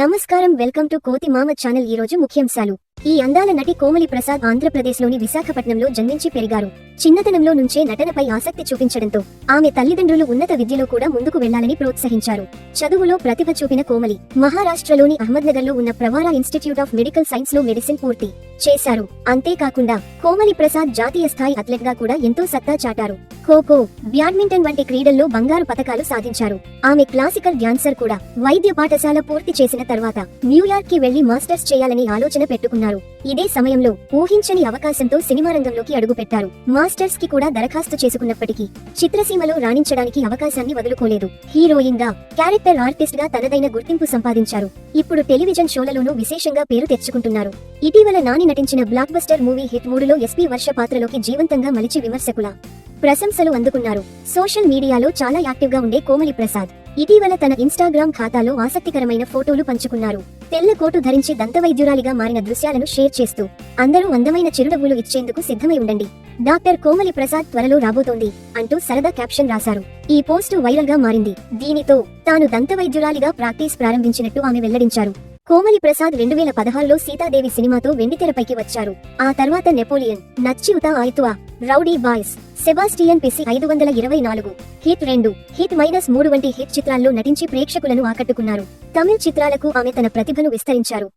నమస్కారం welcome to కోతి మామ ఛానల్. ఈ రోజు ముఖ్యాంశాలు. ఈ అందాల నటి కోమలి ప్రసాద్ ఆంధ్రప్రదేశ్లోని విశాఖపట్నంలో జన్మించి పెరిగారు. చిన్నతనంలో నుంచే నటనపై ఆసక్తి చూపించడంతో ఆమె తల్లిదండ్రులు ఉన్నత విద్యలో కూడా ముందుకు వెళ్ళాలని ప్రోత్సహించారు. చదువులో ప్రతిభ చూపిన కోమలి మహారాష్ట్రలోని అహ్మద్నగర్లో ఉన్న ప్రవారా ఇన్స్టిట్యూట్ ఆఫ్ మెడికల్ సైన్స్లో మెడిసిన్ పూర్తి చేశారు. అంతేకాకుండా కోమలి ప్రసాద్ జాతీయ స్థాయి అథ్లెట్గా కూడా ఎంతో సత్తా చాటారు. ఖోఖో బ్యాడ్మింటన్ వంటి క్రీడల్లో బంగారు పతకాలు సాధించారు. ఆమె క్లాసికల్ డాన్సర్ కూడా వైద్య పాఠశాల పూర్తి చేసిన తర్వాత న్యూయార్క్కి వెళ్ళి మాస్టర్స్ చేయాలని ఆలోచన పెట్టుకున్నారు. ఇదే సమయంలో ఊహించని అవకాశంతో సినిమా రంగంలోకి అడుగుపెట్టారు. మాస్టర్స్కి కూడా దరఖాస్తు చేసుకున్నప్పటికీ చిత్రసీమలో రాణించడానికి అవకాశాన్ని వదులుకోలేదు. హీరోయిన్గా క్యారెక్టర్ ఆర్టిస్ట్గా తనదైన గుర్తింపు సంపాదించారు. ఇప్పుడు టెలివిజన్ షోలలోనూ విశేషంగా పేరు తెచ్చుకుంటున్నారు. ఇటీవల నాని నటించిన బ్లాక్ బస్టర్ మూవీ హిట్ మూడులో ఎస్పీ వర్ష పాత్రలోకి జీవంతంగా మలిచి విమర్శకుల ప్రశంసలు అందుకున్నారు. సోషల్ మీడియాలో చాలా యాక్టివ్గా ఉండే కోమలి ప్రసాద్. ఇటీవల తన ఇన్స్టాగ్రామ్ ఖాతాలో ఆసక్తికరమైన ఫోటోలు పంచుకున్నారు. తెల్ల కోటు ధరించి దంతవైద్యురాలిగా మారిన దృశ్యాలను షేర్ చేస్తూ అందరూ అందమైన చిరునవ్వులు ఇచ్చేందుకు సిద్ధమై ఉండండి. డాక్టర్ కోమలి ప్రసాద్ త్వరలో రాబోతోంది అంటూ సరదా క్యాప్షన్ రాశారు. ఈ పోస్టు వైరల్గా మారింది. దీనితో తాను దంతవైద్యురాలిగా ప్రాక్టీస్ ప్రారంభించినట్టు ఆమె వెల్లడించారు. కోమలి ప్రసాద్ రెండు వేల పదహారులో సీతాదేవి సినిమాతో వెండితెరపైకి వచ్చారు. ఆ తర్వాత నెపోలియన్ నచ్చి ఉతా రౌడీ బాయ్స్ సెబాస్టియన్ పిసి ఐదు వందల ఇరవై నాలుగు హిట్ రెండు హిట్ మైనస్ మూడు వంటి హిట్ చిత్రాల్లో నటించి ప్రేక్షకులను ఆకట్టుకున్నారు. తమిళ్ చిత్రాలకు ఆమె తన ప్రతిభను విస్తరించారు.